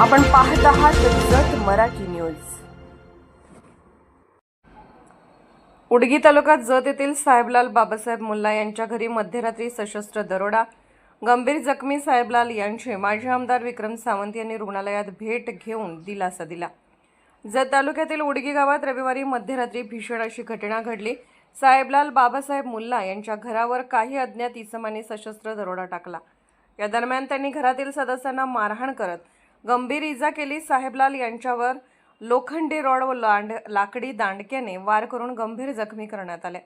आपण पाहत आहात जत मराठी न्यूज. उडगी तालुक्यात जत येथील साहेबलाल बाबासाहेब मुल्ला यांच्या घरी मध्यरात्री सशस्त्र दरोडा गंभीर जखमी साहेबलाल यांचे माजी आमदार विक्रम सावंत यांनी रुग्णालयात भेट घेऊन दिलासा दिला. जत तालुक्यातील उडगी गावात रविवारी मध्यरात्री भीषण अशी घटना घडली. साहेबलाल बाबासाहेब मुल्ला यांच्या घरावर काही अज्ञात इसमांनी सशस्त्र दरोडा टाकला. या दरम्यान त्यांनी घरातील सदस्यांना मारहाण करत गंभीर इजा केली. साहेबलाल यांच्यावर लोखंडी रॉड व लांड लाकडी दांडक्याने वार करून गंभीर जखमी करण्यात आले.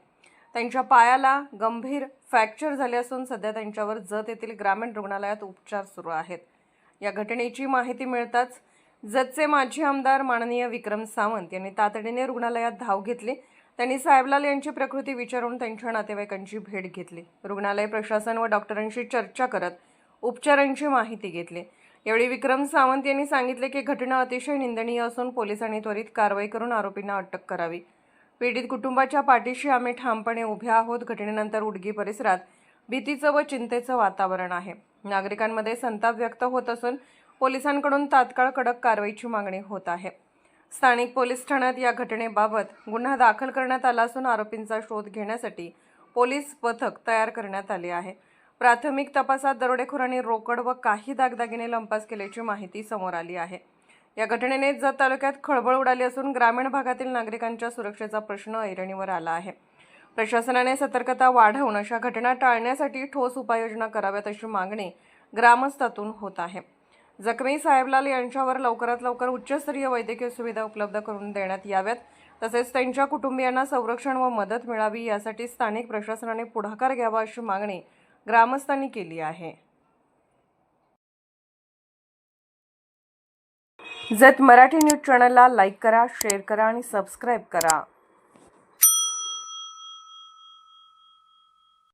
त्यांच्या पायाला गंभीर फ्रॅक्चर झाले असून सध्या त्यांच्यावर जत येथील ग्रामीण रुग्णालयात उपचार सुरू आहेत. या घटनेची माहिती मिळताच जतचे माजी आमदार माननीय विक्रम सावंत यांनी तातडीने रुग्णालयात धाव घेतली. त्यांनी साहेबलाल यांची प्रकृती विचारून त्यांच्या नातेवाईकांची भेट घेतली. रुग्णालय प्रशासन व डॉक्टरांशी चर्चा करत उपचारांची माहिती घेतली. यावेळी विक्रम सावंत यांनी सांगितले की घटना अतिशय निंदनीय असून पोलिसांनी त्वरित कारवाई करून आरोपींना अटक करावी. पीडित कुटुंबाच्या पाठीशी आम्ही ठामपणे उभे आहोत. घटनेनंतर उडगी परिसरात भीतीचं व चिंतेचं वातावरण आहे. नागरिकांमध्ये संताप व्यक्त होत असून पोलिसांकडून तात्काळ कडक कारवाईची मागणी होत आहे. स्थानिक पोलीस ठाण्यात या घटनेबाबत गुन्हा दाखल करण्यात आला असून आरोपींचा शोध घेण्यासाठी पोलीस पथक तयार करण्यात आले आहे. प्राथमिक तपासात दरोडेखोरांनी रोकड व काही दागदागिने लंपास केल्याची माहिती समोर आली आहे. या घटनेने जत तालुक्यात खळबळ उडाली असून ग्रामीण भागातील नागरिकांच्या सुरक्षेचा प्रश्न ऐरणीवर आला आहे. प्रशासनाने सतर्कता वाढवून अशा घटना टाळण्यासाठी ठोस उपाययोजना कराव्यात अशी मागणी ग्रामस्थातून होत आहे. जखमी साहेबलाल यांच्यावर लवकरात लवकर उच्चस्तरीय वैद्यकीय सुविधा उपलब्ध करून देण्यात याव्यात तसेच त्यांच्या कुटुंबियांना संरक्षण व मदत मिळावी यासाठी स्थानिक प्रशासनाने पुढाकार घ्यावा अशी मागणी ग्रामस्थांनी केली आहे. जत मराठी न्यूज चॅनलला लाईक करा शेअर करा आणि सबस्क्राईब करा.